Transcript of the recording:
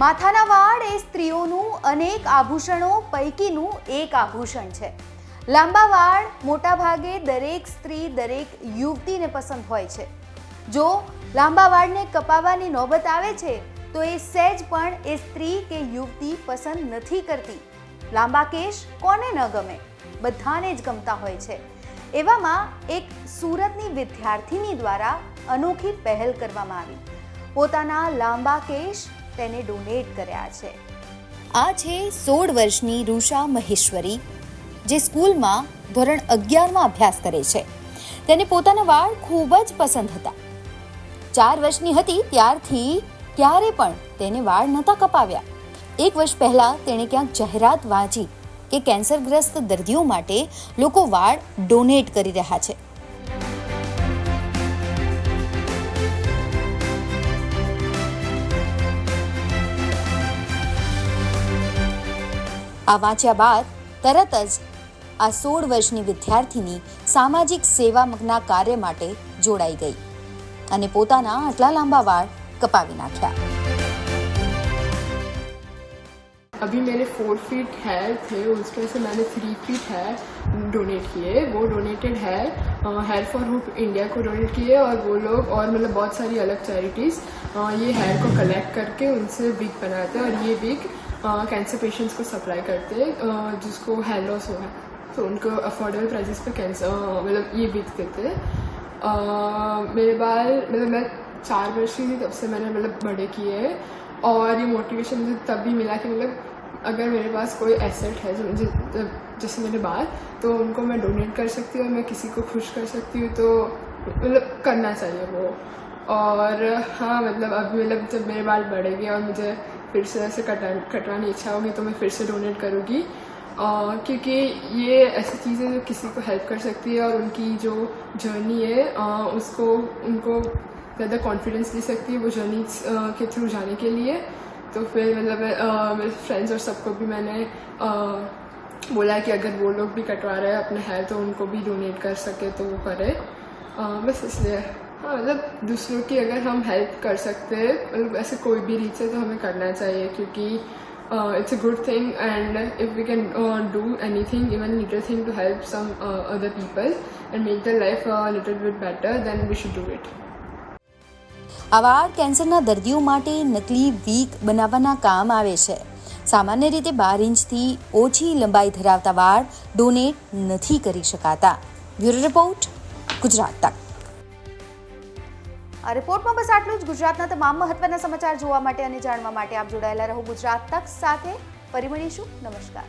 માથાના વાળ એ સ્ત્રીઓનું અનેક આભૂષણો પૈકીનું એક આભૂષણ છે લાંબા વાળ મોટાભાગે દરેક સ્ત્રી દરેક યુવતીને પસંદ હોય છે જો લાંબા વાળને કપાવવાની નોબત આવે છે તો એ સહેજ પણ એ સ્ત્રી કે યુવતી પસંદ નથી કરતી લાંબા કેશ કોને ન ગમે બધાને જ ગમતા હોય છે એવામાં એક સુરતની વિદ્યાર્થીની દ્વારા અનોખી પહેલ કરવામાં આવી પોતાના લાંબા કેશ તેને ડોનેટ કર્યા છે આ છે સોળ વર્ષની રૂષા મહેશ્વરી જે સ્કૂલમાં ધોરણ અગિયારમાં અભ્યાસ કરે છે તેને પોતાના વાળ ખૂબ જ પસંદ હતા ચાર વર્ષની હતી ત્યારથી ત્યારે પણ તેને વાળ નહોતા કપાવ્યા એક વર્ષ પહેલાં તેણે ક્યાંક જાહેરાત વાંચી કે કેન્સરગ્રસ્ત દર્દીઓ માટે લોકો વાળ ડોનેટ કરી રહ્યા છે આ વાંચ્યા બાદ તરત જ આ સોળ વર્ષની વિદ્યાર્થીની સામાજિક સેવાના કાર્ય માટે જોડાઈ ગઈ અને પોતાના આટલા લાંબા વાળ કપાવી નાખ્યા अभी मेरे फोर फीट है थे उसमें से मैंने थ्री फीट है डोनेट किए वो डोनेटेड है हेयर फॉर हुप इंडिया को डोनेट किए और वो लोग और मतलब बहुत सारी अलग चैरिटीज़ ये हेयर को कलेक्ट करके उनसे विग बनाते हैं और ये विग कैंसर पेशेंट्स को सप्लाई करते हैं जिसको हेयर लॉस हुआ है तो उनको अफोर्डेबल प्राइजेस पे कैंसर मतलब ये विग देते मेरे बाल मतलब मैं चार वर्ष की थी तब से मैंने मतलब बड़े किए और ये मोटिवेशन मुझे तब भी मिला कि मतलब अगर मेरे पास कोई एसेट है जैसे मेरे बाल तो उनको मैं डोनेट कर सकती हूँ और मैं किसी को खुश कर सकती हूँ तो मतलब करना चाहिए वो और हाँ मतलब अभी मतलब जब मेरे बाल बढ़ेंगे और मुझे फिर से ऐसे कटा कटवानी इच्छा होगी तो मैं फिर से डोनेट करूँगी क्योंकि ये ऐसी चीज़ें जो किसी को हेल्प कर सकती है और उनकी जो जर्नी है आ, उसको उनको ज़्यादा कॉन्फिडेंस ले सकती है वो जर्नी के थ्रू जाने के लिए तो फिर मतलब मेरे फ्रेंड्स और सबको भी मैंने बोला कि अगर वो लोग भी कटवा रहे हैं अपने हेयर तो उनको भी डोनेट कर सके तो वो करे बस इसलिए हाँ मतलब दूसरों की अगर हम हेल्प कर सकते हैं मतलब ऐसे कोई भी रीच है तो हमें करना चाहिए क्योंकि it's a good thing and if we can do anything even little thing to help some other people and make the life little bit better then we should do it આવા કેન્સરના દર્દીઓ માટે નકલી week બનાવવાના કામ આવે છે સામાન્ય રીતે બાર ઇંચથી ઓછી લંબાઈ ધરાવતા વાળ ડોનેટ નથી કરી શકાતા બ્યુરો રિપોર્ટ ગુજરાત તક આ રિપોર્ટમાં બસ આટલું જ ગુજરાતના તમામ મહત્વના સમાચાર જોવા માટે અને જાણવા માટે આપ જોડાયેલા રહો ગુજરાત તક સાથે ફરી મળીશું નમસ્કાર